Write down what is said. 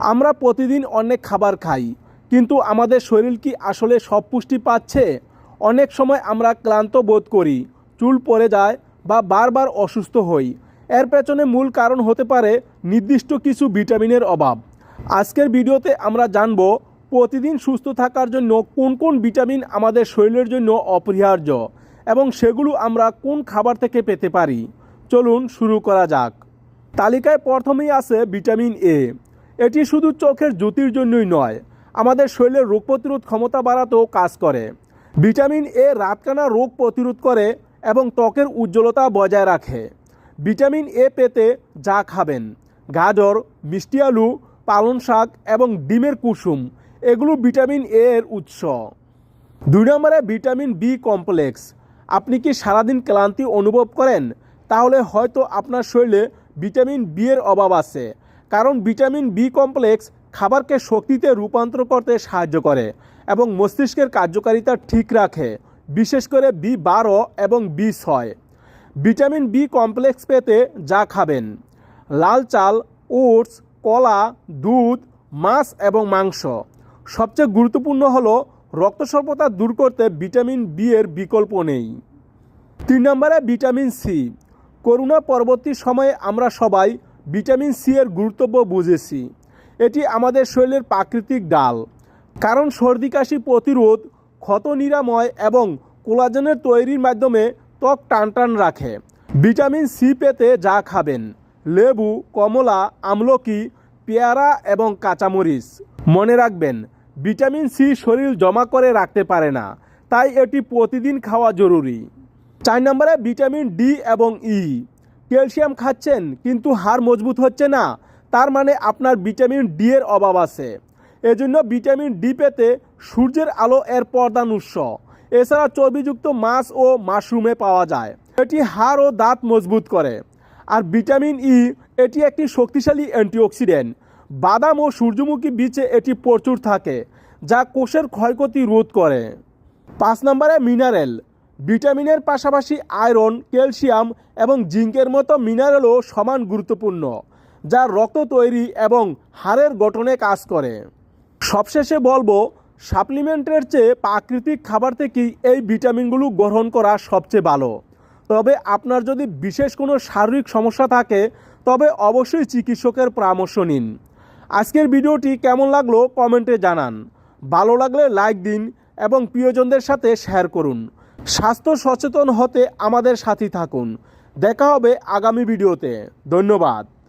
আমরা প্রতিদিন অনেক খাবার খাই, কিন্তু আমাদের শরীর কি আসলে সব পুষ্টি পাচ্ছে? অনেক সময় আমরা ক্লান্ত বোধ করি, চুল পড়ে যায় বা বারবার অসুস্থ হই। এর পেছনে মূল কারণ হতে পারে নির্দিষ্ট কিছু ভিটামিনের অভাব। আজকের ভিডিওতে আমরা জানব প্রতিদিন সুস্থ থাকার জন্য কোন কোন ভিটামিন আমাদের শরীরের জন্য অপরিহার্য এবং সেগুলো আমরা কোন খাবার থেকে পেতে পারি। চলুন শুরু করা যাক। তালিকায় প্রথমেই আছে ভিটামিন এ এটি শুধু চোখের জ্যোতির জন্যই নয়, আমাদের শরীরের রোগ প্রতিরোধ ক্ষমতা বাড়াতেও কাজ করে। ভিটামিন এ রাতকানা রোগ প্রতিরোধ করে এবং ত্বকের উজ্জ্বলতা বজায় রাখে। ভিটামিন এ পেতে যা খাবেন, গাজর, মিষ্টি আলু, পালং শাক এবং ডিমের কুসুম, এগুলো ভিটামিন এ এর উৎস। দুই নম্বরে ভিটামিন বি কমপ্লেক্স। আপনি কি সারাদিন ক্লান্তি অনুভব করেন? তাহলে হয়তো আপনার শরীরে ভিটামিন বি এর অভাব আছে। কারণ ভিটামিন বি কমপ্লেক্স খাবারকে শক্তিতে রূপান্তর করতে সাহায্য করে এবং মস্তিষ্কের কার্যকারিতা ঠিক রাখে, বিশেষ করে বি বারো এবং বি ছয়। ভিটামিন বি কমপ্লেক্স পেতে যা খাবেন, লাল চাল, ওটস, কলা, দুধ, মাছ এবং মাংস। সবচেয়ে গুরুত্বপূর্ণ হলো রক্ত স্বল্পতা দূর করতে ভিটামিন বি এর বিকল্প নেই। তিন নম্বরে ভিটামিন সি। করোনা পরবর্তী সময়ে আমরা সবাই ভিটামিন সি এর গুরুত্ব বুঝেছি। এটি আমাদের শরীরের প্রাকৃতিক ডাল, কারণ সর্দি, কাশি প্রতিরোধ, ক্ষত নিরাময় এবং কোলাজেনের তৈরির মাধ্যমে ত্বক টান টান রাখে। ভিটামিন সি পেতে যা খাবেন, লেবু, কমলা, আমলকি, পেয়ারা এবং কাঁচামরিচ। মনে রাখবেন, ভিটামিন সি শরীর জমা করে রাখতে পারে না, তাই এটি প্রতিদিন খাওয়া জরুরি। চার নম্বরে ভিটামিন ডি এবং ই। ক্যালসিয়াম খাচ্ছেন, কিন্তু হাড় মজবুত হচ্ছে না। তার মানে আপনার ভিটামিন ডি এর অভাব আছে। এজন্য ভিটামিন ডি পেতে সূর্যের আলো এর প্রধান উৎস। এছাড়া চর্বিযুক্ত মাছ ও মাশরুমে পাওয়া যায়। এটি হাড় ও দাঁত মজবুত করে। আর ভিটামিন ই, এটি একটি শক্তিশালী অ্যান্টিঅক্সিডেন্ট। বাদাম ও সূর্যমুখী বীজে এটি প্রচুর থাকে, যা কোষের ক্ষয়ক্ষতি রোধ করে। পাঁচ নম্বরে মিনারেল ভিটামিনের পাশাপাশি আয়রন, ক্যালসিয়াম এবং জিঙ্কের মতো মিনারেলও সমান গুরুত্বপূর্ণ, যা রক্ত তৈরি এবং হাড়ের গঠনে কাজ করে। সবশেষে বলব, সাপ্লিমেন্টের চেয়ে প্রাকৃতিক খাবার থেকেই এই ভিটামিনগুলো গ্রহণ করা সবচেয়ে ভালো। তবে আপনার যদি বিশেষ কোনো শারীরিক সমস্যা থাকে, তবে অবশ্যই চিকিৎসকের পরামর্শ নিন। আজকের ভিডিওটি কেমন লাগল কমেন্টে জানান। ভালো লাগলে লাইক দিন এবং প্রিয়জনদের সাথে শেয়ার করুন। স্বাস্থ্য সচেতন হতে আমাদের সাথী থাকুন। দেখা হবে আগামী ভিডিওতে। ধন্যবাদ।